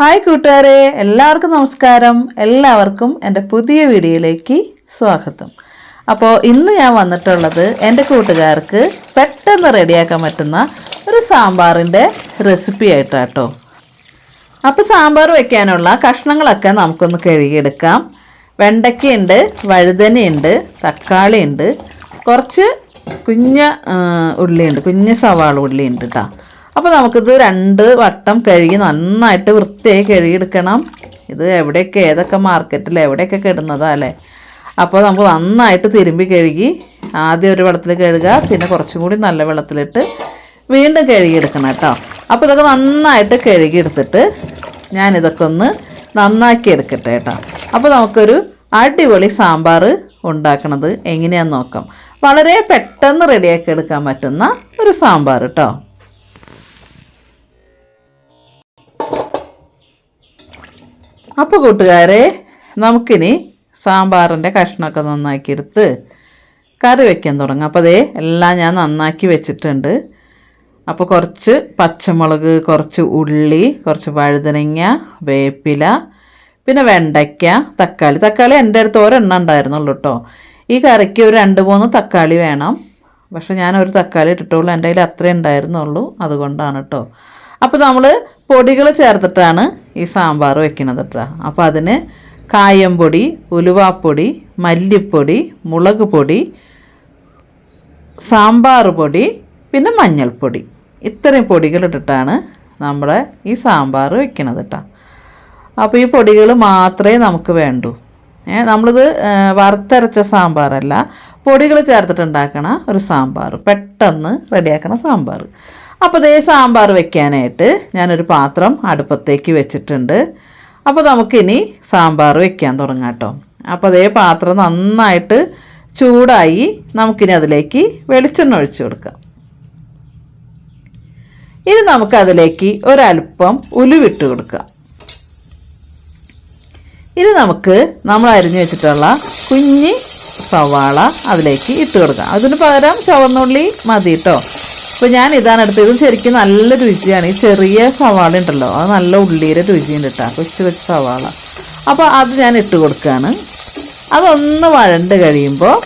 Hi കൂട്ടുകാരെ. എല്ലാവർക്കും നമസ്കാരം. എല്ലാവർക്കും എന്റെ പുതിയ വീഡിയോയിലേക്ക് സ്വാഗതം. അപ്പോൾ ഇന്ന് ഞാൻ വന്നിട്ടുള്ളത് എന്റെ കൂട്ടുകാർക്ക് പെട്ടെന്ന് റെഡിയാക്കാൻ പറ്റുന്ന ഒരു സാമ്പാറിന്റെ റെസിപ്പി ആയിട്ടാട്ടോ. അപ്പോൾ സാമ്പാർ വയ്ക്കാനുള്ള കഷ്ണങ്ങളൊക്കെ നമുക്കൊന്ന് കഴുകിയെടുക്കാം. വെണ്ടയ്ക്കയുണ്ട് വഴുതനയുണ്ട് തക്കാളിയുണ്ട് കുറച്ച് കുഞ്ഞ ഉള്ളിയുണ്ട് കുഞ്ഞ സവാള ഉള്ളിയുണ്ട് കേട്ടോ അപ്പോൾ നമുക്കിത് രണ്ട് വട്ടം കഴുകി നന്നായിട്ട് വൃത്തിയായി കഴുകിയെടുക്കണം. ഇത് എവിടെയൊക്കെ ഏതൊക്കെ മാർക്കറ്റിൽ എവിടെയൊക്കെ കിടുന്നതാ അല്ലേ? അപ്പോൾ നമുക്ക് നന്നായിട്ട് തിരുമ്പി കഴുകി ആദ്യം ഒരു വെള്ളത്തിൽ കഴുകുക പിന്നെ കുറച്ചും കൂടി നല്ല വെള്ളത്തിലിട്ട് വീണ്ടും കഴുകിയെടുക്കണം കേട്ടോ. അപ്പോൾ ഇതൊക്കെ നന്നായിട്ട് കഴുകിയെടുത്തിട്ട് ഞാനിതൊക്കെ ഒന്ന് നന്നാക്കി എടുക്കട്ടെ കേട്ടോ. അപ്പോൾ നമുക്കൊരു അടിപൊളി സാമ്പാർ ഉണ്ടാക്കണത് എങ്ങനെയാണെന്ന് നോക്കാം. വളരെ പെട്ടെന്ന് റെഡിയാക്കി എടുക്കാൻ പറ്റുന്ന ഒരു സാമ്പാർ കേട്ടോ. അപ്പോൾ കൂട്ടുകാരെ നമുക്കിനി സാമ്പാറിന്റെ കഷ്ണമൊക്കെ നന്നാക്കിയെടുത്ത് കറി വയ്ക്കാൻ തുടങ്ങാം. അപ്പോൾ അതേ എല്ലാം ഞാൻ നന്നാക്കി വെച്ചിട്ടുണ്ട്. അപ്പോൾ കുറച്ച് പച്ചമുളക് കുറച്ച് ഉള്ളി കുറച്ച് വഴുതനങ്ങ വേപ്പില പിന്നെ വെണ്ടയ്ക്ക തക്കാളി. തക്കാളി എന്റെ അടുത്ത് ഒരെണ്ണം ഉണ്ടായിരുന്നുള്ളൂ കേട്ടോ. ഈ കറിക്ക് ഒരു രണ്ട് മൂന്ന് തക്കാളി വേണം. പക്ഷെ ഞാൻ ഒരു തക്കാളി ഇട്ടിട്ടുള്ളൂ. എന്റെ കയ്യിൽ അത്രേ ഉണ്ടായിരുന്നുള്ളൂ. അതുകൊണ്ടാണ് കേട്ടോ. അപ്പോൾ നമ്മൾ പൊടികൾ ചേർത്തിട്ടാണ് ഈ സാമ്പാർ വെക്കണത് കേട്ടോ അപ്പോൾ അതിന് കായംപൊടി ഉലുവാപ്പൊടി മല്ലിപ്പൊടി മുളക് പൊടി സാമ്പാർ പൊടി പിന്നെ മഞ്ഞൾപ്പൊടി. ഇത്രയും പൊടികൾ ഇട്ടിട്ടാണ് നമ്മുടെ ഈ സാമ്പാർ വെക്കണത് കേട്ടോ അപ്പോൾ ഈ പൊടികൾ മാത്രമേ നമുക്ക് വേണ്ടൂ. നമ്മളിത് വറുത്തരച്ച സാമ്പാറല്ല. പൊടികൾ ചേർത്തിട്ടുണ്ടാക്കണ ഒരു സാമ്പാർ പെട്ടെന്ന് റെഡിയാക്കണ സാമ്പാർ. അപ്പോൾ ദേ സാമ്പാർ വെക്കാനായിട്ട് ഞാനൊരു പാത്രം അടുപ്പത്തേക്ക് വെച്ചിട്ടുണ്ട്. അപ്പോൾ നമുക്കിനി സാമ്പാർ വെക്കാൻ തുടങ്ങാം കേട്ടോ. അപ്പോൾ അതേ പാത്രം നന്നായിട്ട് ചൂടായി നമുക്കിനി അതിലേക്ക് വെളിച്ചെണ്ണ ഒഴിച്ചു കൊടുക്കാം. ഇനി നമുക്കതിലേക്ക് ഒരല്പം ഉലുവിട്ട് കൊടുക്കാം. ഇനി നമുക്ക് നമ്മൾ അരിഞ്ഞു വെച്ചിട്ടുള്ള കുഞ്ഞി സവാള അതിലേക്ക് ഇട്ട് കൊടുക്കാം. അതിന് പകരം ചുവന്നുള്ളി മതി കേട്ടോ. അപ്പോൾ ഞാൻ ഇതാണ് എടുത്തത്. ഇത് ശരിക്കും നല്ല രുചിയാണ്. ഈ ചെറിയ സവാള ഉണ്ടല്ലോ അത് നല്ല ഉള്ളിയുടെ രുചിയുണ്ട് കേട്ടോ കൊച്ചു കൊച്ചു സവാള. അപ്പോൾ അത് ഞാൻ ഇട്ട് കൊടുക്കുകയാണ് അതൊന്ന് വഴണ്ട് കഴിയുമ്പോൾ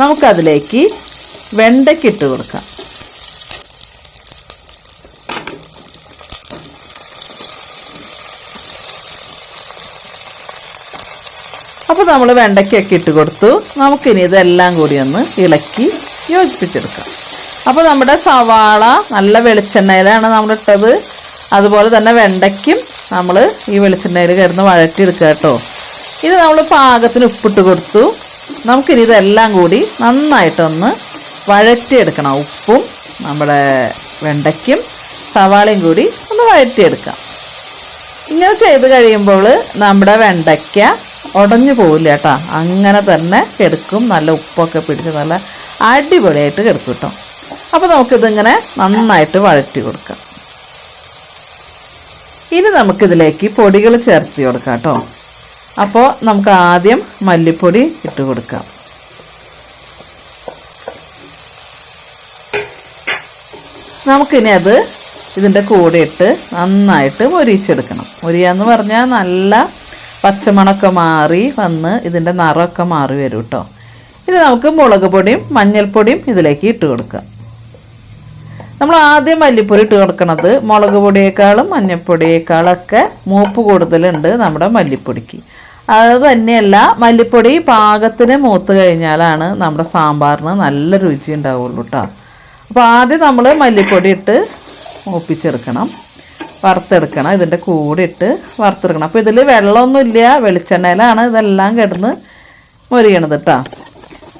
നമുക്കതിലേക്ക് വെണ്ടയ്ക്ക് ഇട്ട് കൊടുക്കാം. അപ്പോൾ നമ്മൾ വെണ്ടയ്ക്കൊക്കെ ഇട്ട് കൊടുത്തു. നമുക്കിനി ഇതെല്ലാം കൂടി ഒന്ന് ഇളക്കി യോജിപ്പിച്ചെടുക്കാം. അപ്പോൾ നമ്മുടെ സവാള നല്ല വെളിച്ചെണ്ണയിലാണ് നമ്മൾ ഇട്ടത്. അതുപോലെ തന്നെ വെണ്ടയ്ക്കും നമ്മൾ ഈ വെളിച്ചെണ്ണയിൽ കിടന്ന് വഴറ്റിയെടുക്കുക കേട്ടോ. ഇത് നമ്മൾ പാകത്തിന് ഉപ്പിട്ട് കൊടുത്തു. നമുക്കിനി ഇതെല്ലാം കൂടി നന്നായിട്ടൊന്ന് വഴറ്റിയെടുക്കണം. ഉപ്പും നമ്മുടെ വെണ്ടയ്ക്കും സവാളയും കൂടി ഒന്ന് വഴറ്റിയെടുക്കാം. ഇങ്ങനെ ചെയ്ത് കഴിയുമ്പോൾ നമ്മുടെ വെണ്ടയ്ക്ക ഉടഞ്ഞു പോവില്ല കേട്ടോ. അങ്ങനെ തന്നെ കെടുക്കും നല്ല ഉപ്പൊക്കെ പിടിച്ച് നല്ല അടിപൊളിയായിട്ട് കിടക്കും കേട്ടോ അപ്പോൾ നമുക്കിതിങ്ങനെ നന്നായിട്ട് വഴറ്റി കൊടുക്കാം. ഇനി നമുക്കിതിലേക്ക് പൊടികൾ ചേർത്ത് കൊടുക്കാം കേട്ടോ അപ്പോൾ നമുക്ക് ആദ്യം മല്ലിപ്പൊടി ഇട്ട് കൊടുക്കാം. നമുക്കിനി അത് ഇതിന്റെ കൂടെ ഇട്ട് നന്നായിട്ട് മൊരിച്ചെടുക്കണം. മൊരിയാന്ന് പറഞ്ഞാൽ നല്ല പച്ചമണമൊക്കെ മാറി വന്ന് ഇതിന്റെ നിറമൊക്കെ മാറി വരും കേട്ടോ ഇനി നമുക്ക് മുളക് പൊടിയും മഞ്ഞൾപ്പൊടിയും ഇതിലേക്ക് ഇട്ട് കൊടുക്കാം. നമ്മൾ ആദ്യം മല്ലിപ്പൊടി ഇട്ട് കൊടുക്കണത് മുളക് പൊടിയേക്കാളും മഞ്ഞൾപ്പൊടിയേക്കാളൊക്കെ മൂപ്പ് കൂടുതലുണ്ട് നമ്മുടെ മല്ലിപ്പൊടിക്ക്. അത് തന്നെയല്ല മല്ലിപ്പൊടി പാകത്തിന് മൂത്ത് കഴിഞ്ഞാലാണ് നമ്മുടെ സാമ്പാറിന് നല്ല രുചി ഉണ്ടാവുള്ളൂ കേട്ടോ അപ്പോൾ ആദ്യം നമ്മൾ മല്ലിപ്പൊടി ഇട്ട് മൂപ്പിച്ചെടുക്കണം വറുത്തെടുക്കണം ഇതിന്റെ കൂടെ ഇട്ട് വറുത്തെടുക്കണം. അപ്പോൾ ഇതിൽ വെള്ളമൊന്നുമില്ല വെളിച്ചെണ്ണയിലാണ് ഇതെല്ലാം കിടന്ന് മൊരിയണത് കേട്ടോ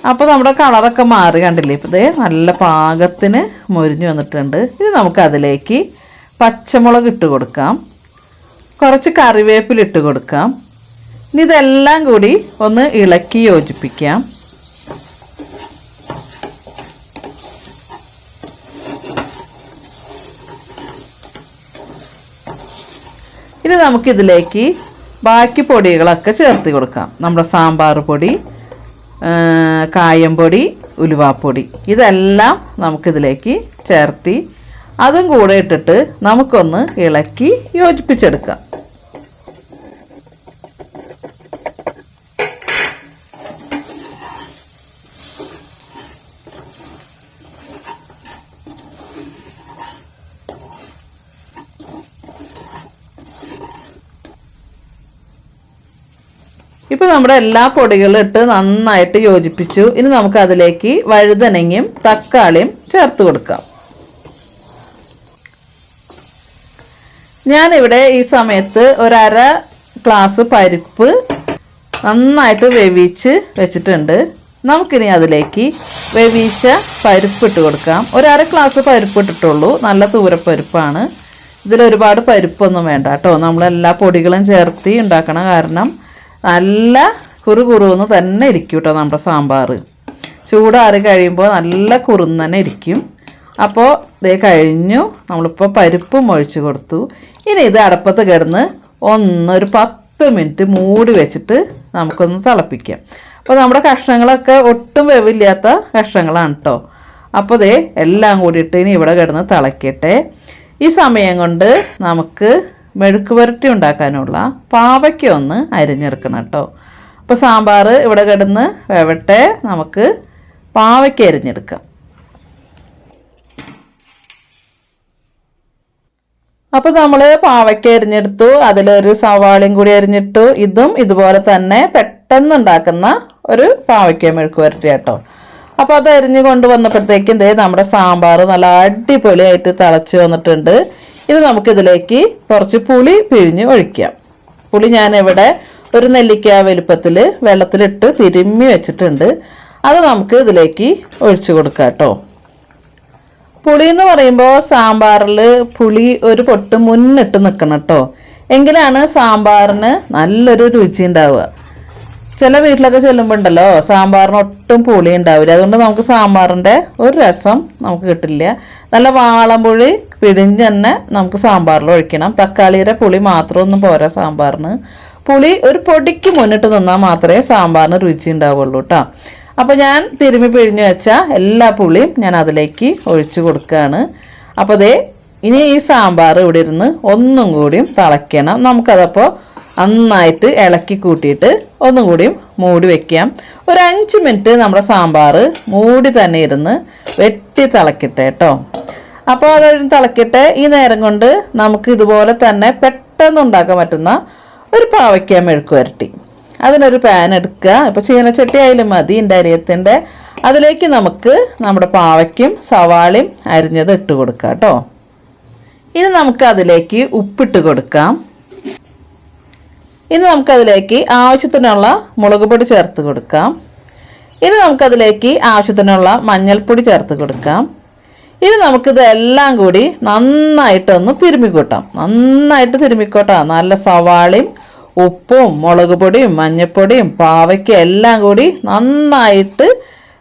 അപ്പോൾ നമ്മുടെ കളറൊക്കെ മാറി കണ്ടില്ലേ? ഇപ്പോൾ ഇതേ നല്ല പാകത്തിന് മൊരിഞ്ഞു വന്നിട്ടുണ്ട്. ഇനി നമുക്കതിലേക്ക് പച്ചമുളക് ഇട്ട് കൊടുക്കാം. കുറച്ച് കറിവേപ്പില ഇട്ട് കൊടുക്കാം. ഇനി ഇതെല്ലാം കൂടി ഒന്ന് ഇളക്കി യോജിപ്പിക്കാം. ഇനി നമുക്കിതിലേക്ക് ബാക്കി പൊടികളൊക്കെ ചേർത്ത് കൊടുക്കാം. നമ്മുടെ സാമ്പാർ പൊടി ആ, കായം പൊടി ഉലുവാപ്പൊടി. ഇതെല്ലാം നമുക്കിതിലേക്ക് ചേർത്തി അതും കൂടെ ഇട്ടിട്ട് നമുക്കൊന്ന് ഇളക്കി യോജിപ്പിച്ചെടുക്കാം. ഇപ്പോൾ നമ്മുടെ എല്ലാ പൊടികളും ഇട്ട് നന്നായിട്ട് യോജിപ്പിച്ചു. ഇനി നമുക്ക് അതിലേക്ക് വഴുതനങ്ങയും തക്കാളിയും ചേർത്ത് കൊടുക്കാം. ഞാനിവിടെ ഈ സമയത്ത് ഒരര ഗ്ലാസ് പരിപ്പ് നന്നായിട്ട് വേവിച്ച് വെച്ചിട്ടുണ്ട്. നമുക്കിനി അതിലേക്ക് വേവിച്ച പരിപ്പ് ഇട്ട് കൊടുക്കാം. ഒരര ഗ്ലാസ് പരിപ്പ് ഇട്ടിട്ടുള്ളൂ. നല്ല തൂരപ്പരിപ്പാണ് ഇതിലൊരുപാട് പരിപ്പൊന്നും വേണ്ട കേട്ടോ. നമ്മളെല്ലാ പൊടികളും ചേർത്തി ഉണ്ടാക്കണം കാരണം നല്ല കുറു കുറുന്ന് തന്നെ ഇരിക്കും കേട്ടോ നമ്മുടെ സാമ്പാർ. ചൂടാറി കഴിയുമ്പോൾ നല്ല കുറുന്ന് ഇരിക്കും. അപ്പോൾ ഇത് കഴിഞ്ഞു. നമ്മളിപ്പോൾ പരിപ്പും ഒഴിച്ചു കൊടുത്തു. ഇനി ഇത് അടപ്പത്ത് കിടന്ന് ഒന്നൊരു പത്ത് മിനിറ്റ് മൂടി വെച്ചിട്ട് നമുക്കൊന്ന് തിളപ്പിക്കാം. അപ്പോൾ നമ്മുടെ കഷ്ണങ്ങളൊക്കെ ഒട്ടും വെവില്ലാത്ത കഷ്ണങ്ങളാണ് കേട്ടോ അപ്പോൾ ദേ എല്ലാം കൂടിയിട്ട് ഇനി ഇവിടെ കിടന്ന് തിളക്കട്ടെ. ഈ സമയം കൊണ്ട് നമുക്ക് മെഴുക്ക് പുരട്ടി ഉണ്ടാക്കാനുള്ള പാവയ്ക്ക ഒന്ന് അരിഞ്ഞെടുക്കണം കേട്ടോ. അപ്പോൾ സാമ്പാർ ഇവിടെ കിടന്ന് വെവട്ടെ നമുക്ക് പാവയ്ക്ക അരിഞ്ഞെടുക്കാം. അപ്പോൾ നമ്മൾ പാവയ്ക്ക അരിഞ്ഞെടുത്തു അതിലൊരു സവാളയും കൂടി അരിഞ്ഞിട്ടു ഇതും ഇതുപോലെ തന്നെ പെട്ടെന്ന് ഉണ്ടാക്കുന്ന ഒരു പാവയ്ക്ക മെഴുക്ക് പുരട്ടി കേട്ടോ. അപ്പോൾ അത് അരിഞ്ഞ് കൊണ്ടുവന്നപ്പോഴത്തേക്കും ദേ നമ്മുടെ സാമ്പാർ നല്ല അടിപൊളിയായിട്ട് തിളച്ച് വന്നിട്ടുണ്ട്. ഇനി നമുക്കിതിലേക്ക് കുറച്ച് പുളി പിഴിഞ്ഞ് ഒഴിക്കാം. പുളി ഞാനിവിടെ ഒരു നെല്ലിക്ക വലുപ്പത്തിൽ വെള്ളത്തിലിട്ട് തിരുമ്മി വെച്ചിട്ടുണ്ട്. അത് നമുക്ക് ഇതിലേക്ക് ഒഴിച്ചു കൊടുക്കാം കേട്ടോ. പുളി എന്ന് പറയുമ്പോൾ സാമ്പാറിൽ പുളി ഒരു പൊട്ട് മുന്നിട്ട് നിൽക്കണം കേട്ടോ. എങ്കിലാണ് സാമ്പാറിന് നല്ലൊരു രുചി ഉണ്ടാവുക. ചില വീട്ടിലൊക്കെ ചെല്ലുമ്പോൾ ഉണ്ടല്ലോ സാമ്പാറിന് ഒട്ടും പുളി ഉണ്ടാവില്ല. അതുകൊണ്ട് നമുക്ക് സാമ്പാറിന്റെ ഒരു രസം നമുക്ക് കിട്ടില്ല. നല്ല വാളംപുളി പിടിഞ്ഞ് തന്നെ നമുക്ക് സാമ്പാറിൽ ഒഴിക്കണം. തക്കാളിയുടെ പുളി മാത്രമൊന്നും പോരാ സാമ്പാറിന്. പുളി ഒരു പൊടിക്ക് മുന്നിട്ട് നിന്നാൽ മാത്രമേ സാമ്പാറിന് രുചി ഉണ്ടാവുള്ളൂ കേട്ടോ അപ്പോൾ ഞാൻ തിരുമ്മി പിഴിഞ്ഞ് വെച്ച എല്ലാ പുളിയും ഞാൻ അതിലേക്ക് ഒഴിച്ചു കൊടുക്കുകയാണ്. അപ്പോൾ അതേ ഇനി ഈ സാമ്പാർ ഇവിടെ ഇരുന്ന് ഒന്നും കൂടിയും തിളയ്ക്കണം. നമുക്കതപ്പോൾ നന്നായിട്ട് ഇളക്കി കൂട്ടിയിട്ട് ഒന്നും കൂടിയും മൂടി വെക്കാം. ഒരു അഞ്ച് മിനിറ്റ് നമ്മുടെ സാമ്പാർ മൂടി തന്നെ ഇരുന്ന് വെട്ടി തിളക്കട്ടെ കേട്ടോ. അപ്പോൾ അത് തിളക്കട്ടെ. ഈ നേരം കൊണ്ട് നമുക്ക് ഇതുപോലെ തന്നെ പെട്ടെന്ന് ഉണ്ടാക്കാൻ പറ്റുന്ന ഒരു പാവയ്ക്ക മെഴുക്ക് വരട്ടി. അതിനൊരു പാൻ എടുക്കുക. ഇപ്പോൾ ചീനച്ചട്ടി ആയാലും മതി എന്റെ അരിയത്തിന്റെ അതിലേക്ക് നമുക്ക് നമ്മുടെ പാവയ്ക്കും സവാളയും അരിഞ്ഞത് ഇട്ട് കൊടുക്കാം കേട്ടോ. ഇനി നമുക്ക് അതിലേക്ക് ഉപ്പിട്ട് കൊടുക്കാം. ഇനി നമുക്കതിലേക്ക് ആവശ്യത്തിനുള്ള മുളക് പൊടി ചേർത്ത് കൊടുക്കാം. ഇനി നമുക്കതിലേക്ക് ആവശ്യത്തിനുള്ള മഞ്ഞൾപ്പൊടി ചേർത്ത് കൊടുക്കാം. ഇനി നമുക്കിത് എല്ലാം കൂടി നന്നായിട്ടൊന്ന് തിരുമ്മിക്കൂട്ടാം. നന്നായിട്ട് തിരുമ്മിക്കോട്ടാം. നല്ല സവാളയും ഉപ്പും മുളക് പൊടിയും മഞ്ഞൾപ്പൊടിയും പാവയ്ക്കും എല്ലാം കൂടി നന്നായിട്ട്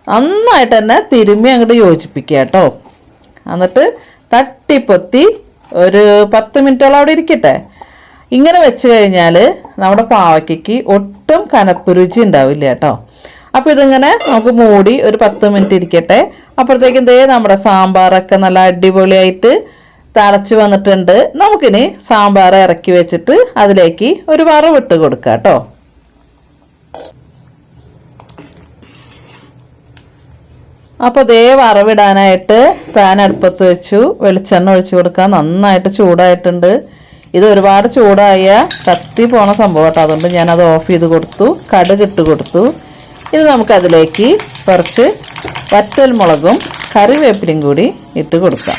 നന്നായിട്ട് തന്നെ തിരുമ്മി അങ്ങോട്ട് യോജിപ്പിക്കുക കേട്ടോ. എന്നിട്ട് തട്ടിപ്പൊത്തി ഒരു പത്ത് മിനിറ്റോളം അവിടെ ഇരിക്കട്ടെ. ഇങ്ങനെ വെച്ച് കഴിഞ്ഞാൽ നമ്മുടെ പാവയ്ക്കയ്ക്ക് ഒട്ടും കനപ്പ് രുചി ഉണ്ടാവില്ല കേട്ടോ. അപ്പോൾ ഇതിങ്ങനെ നമുക്ക് മൂടി ഒരു പത്ത് മിനിറ്റ് ഇരിക്കട്ടെ. അപ്പോഴത്തേക്കും ദേ നമ്മുടെ സാമ്പാറൊക്കെ നല്ല അടിപൊളിയായിട്ട് തിളച്ച് വന്നിട്ടുണ്ട്. നമുക്കിനി സാമ്പാർ ഇറക്കി വെച്ചിട്ട് അതിലേക്ക് ഒരു വറവിട്ട് കൊടുക്കാം കേട്ടോ. അപ്പോൾ ദേ വറവിടാനായിട്ട് പാൻ അടുപ്പത്ത് വെച്ചു. വെളിച്ചെണ്ണ ഒഴിച്ചു കൊടുക്കാൻ നന്നായിട്ട് ചൂടായിട്ടുണ്ട്. ഇത് ഒരുപാട് ചൂടായ കത്തി പോണ സംഭവം കേട്ടോ. അതുകൊണ്ട് ഞാനത് ഓഫ് ചെയ്ത് കൊടുത്തു കടുക് ഇട്ട് കൊടുത്തു. ഇത് നമുക്കതിലേക്ക് കുറച്ച് വറ്റൽ മുളകും കറിവേപ്പിലയും കൂടി ഇട്ട് കൊടുക്കാം.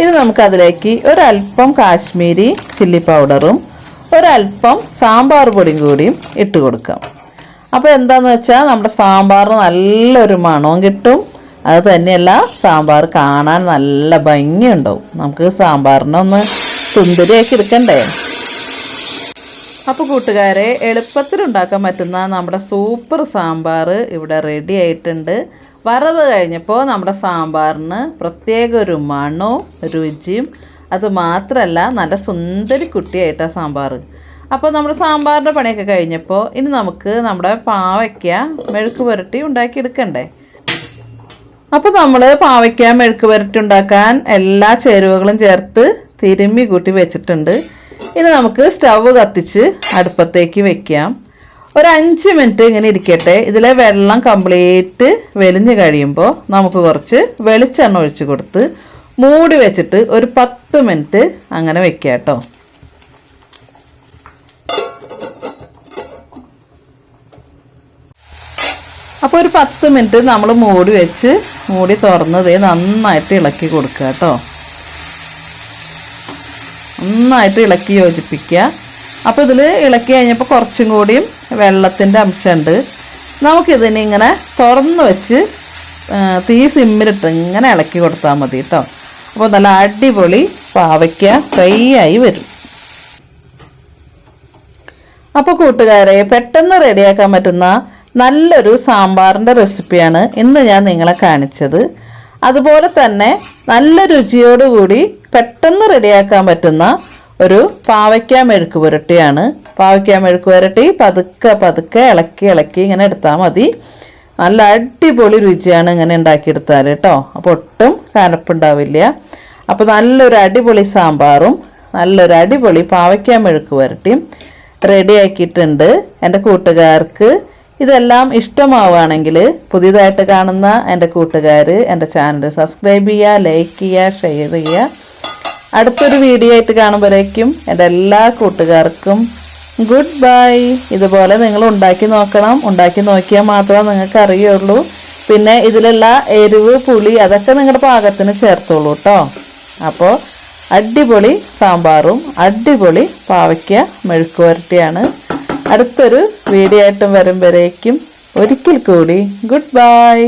ഇനി നമുക്കതിലേക്ക് ഒരല്പം കാശ്മീരി ചില്ലി പൗഡറും ഒരല്പം സാമ്പാർ പൊടിയും കൂടിയും ഇട്ട് കൊടുക്കാം. അപ്പോൾ എന്താണെന്ന് വെച്ചാൽ നമ്മുടെ സാമ്പാറിന് നല്ലൊരു മണവും കിട്ടും അത് തന്നെയല്ല സാമ്പാർ കാണാൻ നല്ല ഭംഗിയുണ്ടാവും. നമുക്ക് സാമ്പാറിനൊന്ന് സുന്ദരിയാക്കി എടുക്കണ്ടേ? അപ്പോൾ കൂട്ടുകാരെ എളുപ്പത്തിൽ ഉണ്ടാക്കാൻ പറ്റുന്ന നമ്മുടെ സൂപ്പർ സാമ്പാർ ഇവിടെ റെഡി ആയിട്ടുണ്ട്. വറവ് കഴിഞ്ഞപ്പോൾ നമ്മുടെ സാമ്പാറിന് പ്രത്യേക ഒരു മണവും രുചിയും അത് മാത്രമല്ല നല്ല സുന്ദരി കുട്ടിയായിട്ടാണ് സാമ്പാർ. അപ്പോൾ നമ്മുടെ സാമ്പാറിന്റെ പണിയൊക്കെ കഴിഞ്ഞപ്പോൾ ഇനി നമുക്ക് നമ്മുടെ പാവയ്ക്ക മെഴുക്ക് പുരട്ടി ഉണ്ടാക്കിയെടുക്കണ്ടേ? അപ്പോൾ നമ്മൾ പാവയ്ക്ക മെഴുക്ക് വരട്ടി ഉണ്ടാക്കാൻ എല്ലാ ചേരുവകളും ചേർത്ത് തിരുമ്മി കൂട്ടി വെച്ചിട്ടുണ്ട്. ഇനി നമുക്ക് സ്റ്റവ് കത്തിച്ച് അടുപ്പത്തേക്ക് വെക്കാം. ഒരു അഞ്ച് മിനിറ്റ് ഇങ്ങനെ ഇരിക്കട്ടെ. ഇതിലെ വെള്ളം കംപ്ലീറ്റ് വെലിഞ്ഞ് കഴിയുമ്പോൾ നമുക്ക് കുറച്ച് വെളിച്ചെണ്ണ ഒഴിച്ച് കൊടുത്ത് മൂടി വെച്ചിട്ട് ഒരു പത്ത് മിനിറ്റ് അങ്ങനെ വെക്കാം കേട്ടോ. അപ്പോൾ ഒരു പത്ത് മിനിറ്റ് നമ്മൾ മൂടി വെച്ച് മൂടി തുറന്നത് നന്നായിട്ട് ഇളക്കി കൊടുക്കുക കേട്ടോ. നന്നായിട്ട് ഇളക്കി യോജിപ്പിക്കുക. അപ്പോൾ ഇതിൽ ഇളക്കി കഴിഞ്ഞപ്പോൾ കുറച്ചും കൂടിയും വെള്ളത്തിന്റെ അംശമുണ്ട്. നമുക്കിതിനെ ഇങ്ങനെ തുറന്ന് വെച്ച് തീ സിമ്മിലിട്ട് ഇങ്ങനെ ഇളക്കി കൊടുത്താൽ മതി കേട്ടോ. അപ്പോൾ നല്ല അടിപൊളി പാവയ്ക്ക ഫ്രൈ ആയി വരും. അപ്പോൾ കൂട്ടുകാരെ പെട്ടെന്ന് റെഡിയാക്കാൻ പറ്റുന്ന നല്ലൊരു സാമ്പാറിന്റെ റെസിപ്പിയാണ് ഇന്ന് ഞാൻ നിങ്ങളെ കാണിച്ചത്. അതുപോലെ തന്നെ നല്ല രുചിയോടുകൂടി പെട്ടെന്ന് റെഡിയാക്കാൻ പറ്റുന്ന ഒരു പാവയ്ക്ക മെഴുക്ക് പുരട്ടിയാണ്. പാവയ്ക്ക മെഴുക്ക് പുരട്ടി പതുക്കെ പതുക്കെ ഇളക്കി ഇളക്കി ഇങ്ങനെ എടുത്താൽ മതി. നല്ല അടിപൊളി രുചിയാണ് ഇങ്ങനെ ഉണ്ടാക്കിയെടുത്താൽ കേട്ടോ. അപ്പോൾ ഒട്ടും കനപ്പുണ്ടാവില്ല. അപ്പോൾ നല്ലൊരു അടിപൊളി സാമ്പാറും നല്ലൊരു അടിപൊളി പാവയ്ക്ക മെഴുക്ക് പുരട്ടിയും റെഡിയാക്കിയിട്ടുണ്ട്. എന്റെ കൂട്ടുകാർക്ക് ഇതെല്ലാം ഇഷ്ടമാവുകയാണെങ്കിൽ പുതിയതായിട്ട് കാണുന്ന എന്റെ കൂട്ടുകാർ എന്റെ ചാനൽ സബ്സ്ക്രൈബ് ചെയ്യുക ലൈക്ക് ചെയ്യുക ഷെയർ ചെയ്യുക. അടുത്തൊരു വീഡിയോ ആയിട്ട് കാണുമ്പോഴേക്കും എന്റെ എല്ലാ കൂട്ടുകാർക്കും ഗുഡ് ബൈ ഇതുപോലെ നിങ്ങൾ ഉണ്ടാക്കി നോക്കണം. ഉണ്ടാക്കി നോക്കിയാൽ മാത്രമേ നിങ്ങൾക്ക് അറിയുള്ളൂ. പിന്നെ ഇതിലുള്ള എരിവ് പുളി അതൊക്കെ നിങ്ങളുടെ പാകത്തിന് ചേർത്തോളൂ കേട്ടോ അപ്പോൾ അടിപൊളി സാമ്പാറും അടിപൊളി പാവയ്ക്ക മെഴുക്ക് വരട്ടിയാണ് അടുത്തൊരു വീഡിയോ ആയിട്ടും വരുമ്പോഴേക്കും ഒരിക്കൽ കൂടി. Good bye